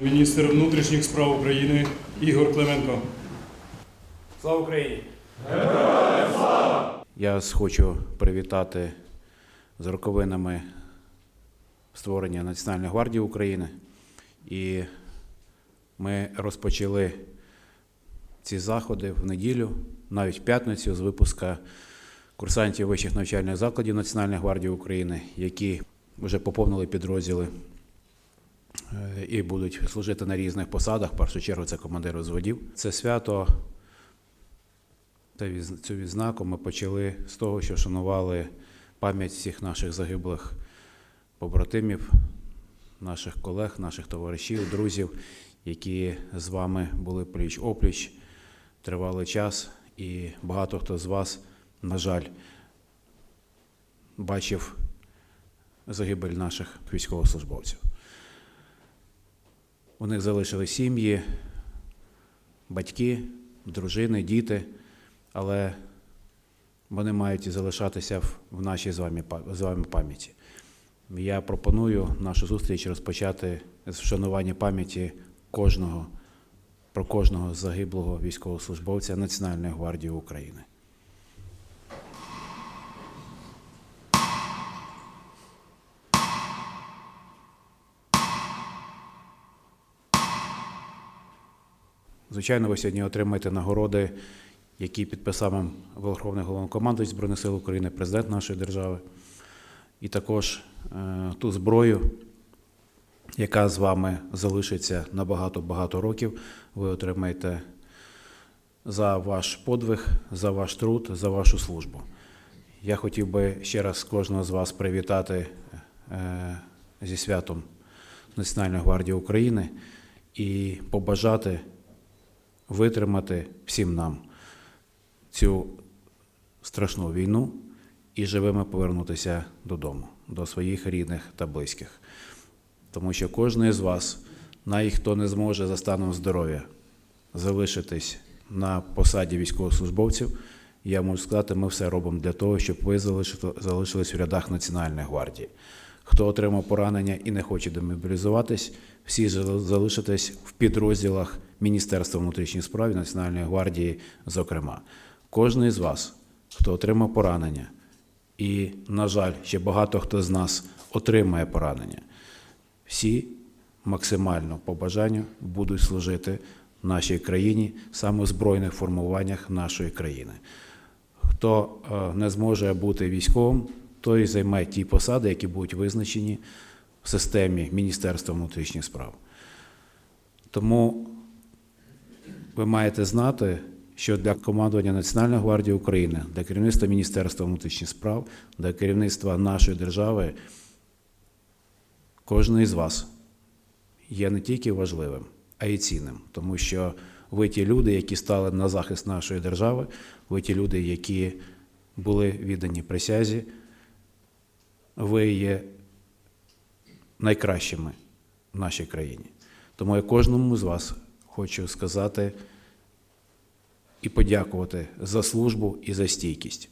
Міністр внутрішніх справ України Ігор Клименко. Слава Україні! Я хочу привітати з роковинами створення Національної гвардії України. І ми розпочали ці заходи в неділю, навіть в п'ятницю, з випуска курсантів вищих навчальних закладів Національної гвардії України, які вже поповнили підрозділи і будуть служити на різних посадах. В першу чергу це командири взводів. Це свято цю відзнаку ми почали з того, що шанували пам'ять всіх наших загиблих побратимів, наших колег, наших товаришів, друзів, які з вами були пліч опліч тривалий час, і багато хто з вас, на жаль, бачив загибель наших військовослужбовців. У них залишили сім'ї, батьки, дружини, діти, але вони мають залишатися в, в нашій з вами, з вами пам'яті. Я пропоную нашу зустріч розпочати з вшанування пам'яті кожного про кожного загиблого військовослужбовця Національної гвардії України. Звичайно, ви сьогодні отримаєте нагороди, які підписав Верховний головнокомандуючий Збройних сил України, президент нашої держави, і також е, ту зброю, яка з вами залишиться на багато-багато років. Ви отримаєте за ваш подвиг, за ваш труд, за вашу службу. Я хотів би ще раз кожного з вас привітати е, зі святом Національної гвардії України і побажати витримати всім нам цю страшну війну і живими повернутися додому, до своїх рідних та близьких. Тому що кожен з вас, навіть хто не зможе за станом здоров'я залишитись на посаді військовослужбовців, я можу сказати, ми все робимо для того, щоб ви залишились в рядах Національної гвардії. Хто отримав поранення і не хоче демобілізуватись, всі зал- залишитесь в підрозділах Міністерства внутрішніх справ і Національної гвардії, зокрема. Кожен із вас, хто отримав поранення, і, на жаль, ще багато хто з нас отримає поранення, всі максимально по бажанню будуть служити нашій країні саме в збройних формуваннях нашої країни. Хто е, не зможе бути військовим, той займе ті посади, які будуть визначені в системі Міністерства внутрішніх справ. Тому ви маєте знати, що для командування Національної гвардії України, для керівництва Міністерства внутрішніх справ, для керівництва нашої держави, кожен із вас є не тільки важливим, а й цінним, тому що ви ті люди, які стали на захист нашої держави, ви ті люди, які були віддані присязі, ви є найкращими в нашій країні. Тому я кожному з вас хочу сказати і подякувати за службу і за стійкість.